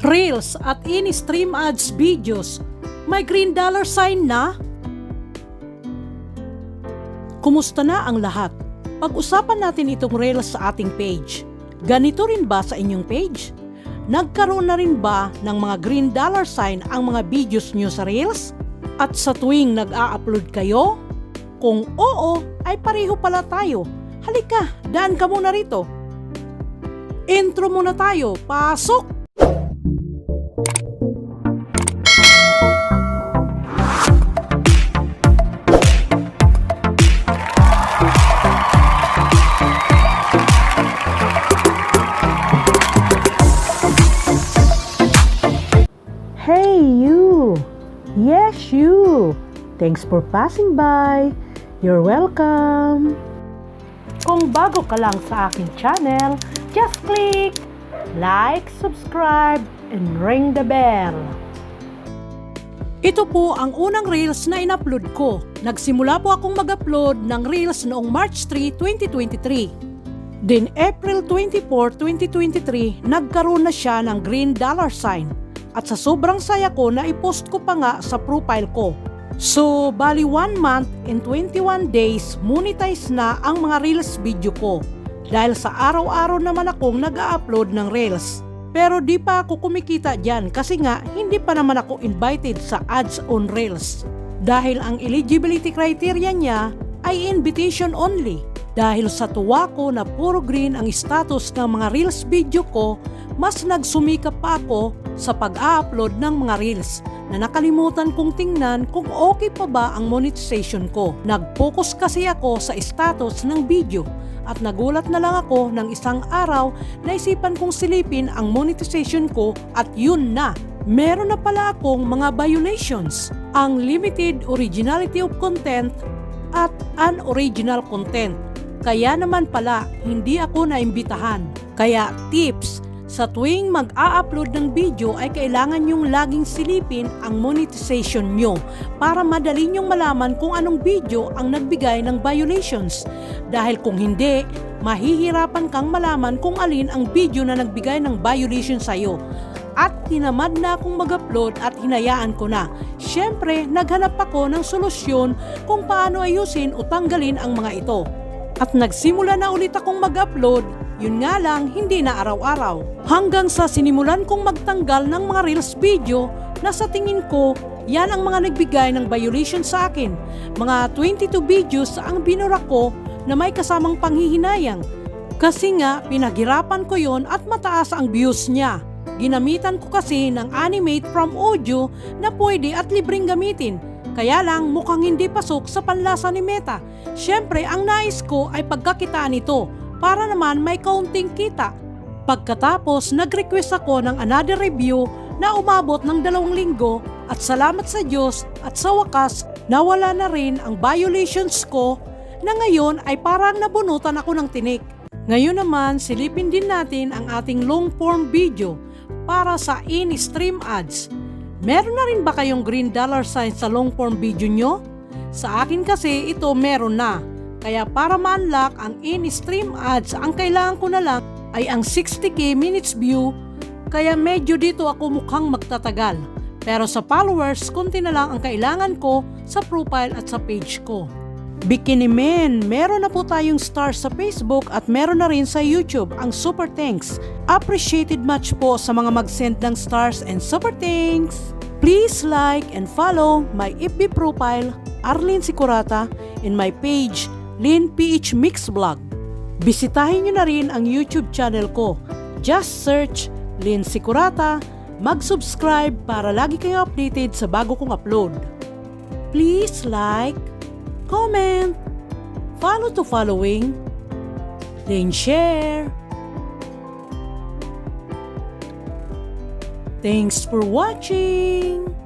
Reels at in-stream ads videos, may green dollar sign na? Kumusta na ang lahat? Pag-usapan natin itong Reels sa ating page. Ganito rin ba sa inyong page? Nagkaroon na rin ba ng mga green dollar sign ang mga videos nyo sa Reels? At sa tuwing nag-a-upload kayo? Kung oo, ay pareho pala tayo. Halika, daan ka muna rito. Intro muna tayo. Pasok! Hey you! Yes you! Thanks for passing by. You're welcome. Kung bago ka lang sa aking channel, just click like, subscribe, and ring the bell. Ito po ang unang Reels na in-upload ko. Nagsimula po akong mag-upload ng Reels noong March 3, 2023. Then April 24, 2023, nagkaroon na siya ng green dollar sign. At sa sobrang saya ko na i-post ko pa nga sa profile ko. So, bali 1 month and 21 days monetize na ang mga Reels video ko. Dahil sa araw-araw naman akong nag-upload ng Reels. Pero di pa ako kumikita dyan kasi nga hindi pa naman ako invited sa ads on Reels. Dahil ang eligibility criteria niya ay invitation only. Dahil sa tuwa ko na puro green ang status ng mga Reels video ko, mas nagsumikap pa ako sa pag-upload ng mga Reels na nakalimutan kong tingnan kung okay pa ba ang monetization ko. Nag-focus kasi ako sa status ng video at nagulat na lang ako ng isang araw na isipan kong silipin ang monetization ko at yun na. Meron na pala akong mga violations. Ang limited originality of content at unoriginal content. Kaya naman pala, hindi ako naimbitahan. Kaya tips, sa tuwing mag-a-upload ng video ay kailangan nyong laging silipin ang monetization nyo para madali nyong malaman kung anong video ang nagbigay ng violations. Dahil kung hindi, mahihirapan kang malaman kung alin ang video na nagbigay ng violation sa'yo. At tinamad na akong mag-upload at hinayaan ko na. Siyempre, naghanap ako ng solusyon kung paano ayusin o tanggalin ang mga ito. At nagsimula na ulit akong mag-upload yun nga lang, hindi na araw-araw. Hanggang sa sinimulan kong magtanggal ng mga Reels video na sa tingin ko, yan ang mga nagbigay ng violation sa akin. Mga 22 videos ang binura ko na may kasamang panghihinayang. Kasi nga, pinaghirapan ko yon at mataas ang views niya. Ginamitan ko kasi ng animate from audio na pwede at libreng gamitin. Kaya lang mukhang hindi pasok sa panlasa ni Meta. Siyempre, ang nais ko ay pagkakitaan ito para naman may kaunting kita. Pagkatapos, nag-request ako ng another review na umabot ng dalawang linggo at salamat sa Diyos at sa wakas, nawala na rin ang violations ko na ngayon ay parang nabunutan ako ng tinik. Ngayon naman, silipin din natin ang ating long form video para sa in-stream ads. Meron na rin ba kayong green dollar sign sa long form video nyo? Sa akin kasi ito meron na. Kaya para ma-unlock ang in-stream ads, ang kailangan ko na lang ay ang 60k minutes view kaya medyo dito ako mukhang magtatagal. Pero sa followers, konti na lang ang kailangan ko sa profile at sa page ko. Bikini Men, meron na po tayong stars sa Facebook at meron na rin sa YouTube ang super thanks. Appreciated much po sa mga mag-send ng stars and super thanks. Please like and follow my FB profile, Arlene Sikurata, and my page, Lin PH Mix Vlog. Bisitahin nyo na rin ang YouTube channel ko. Just search Lin Sikurata, mag-subscribe para lagi kayong updated sa bago kong upload. Please like, comment, follow to following, then share. Thanks for watching!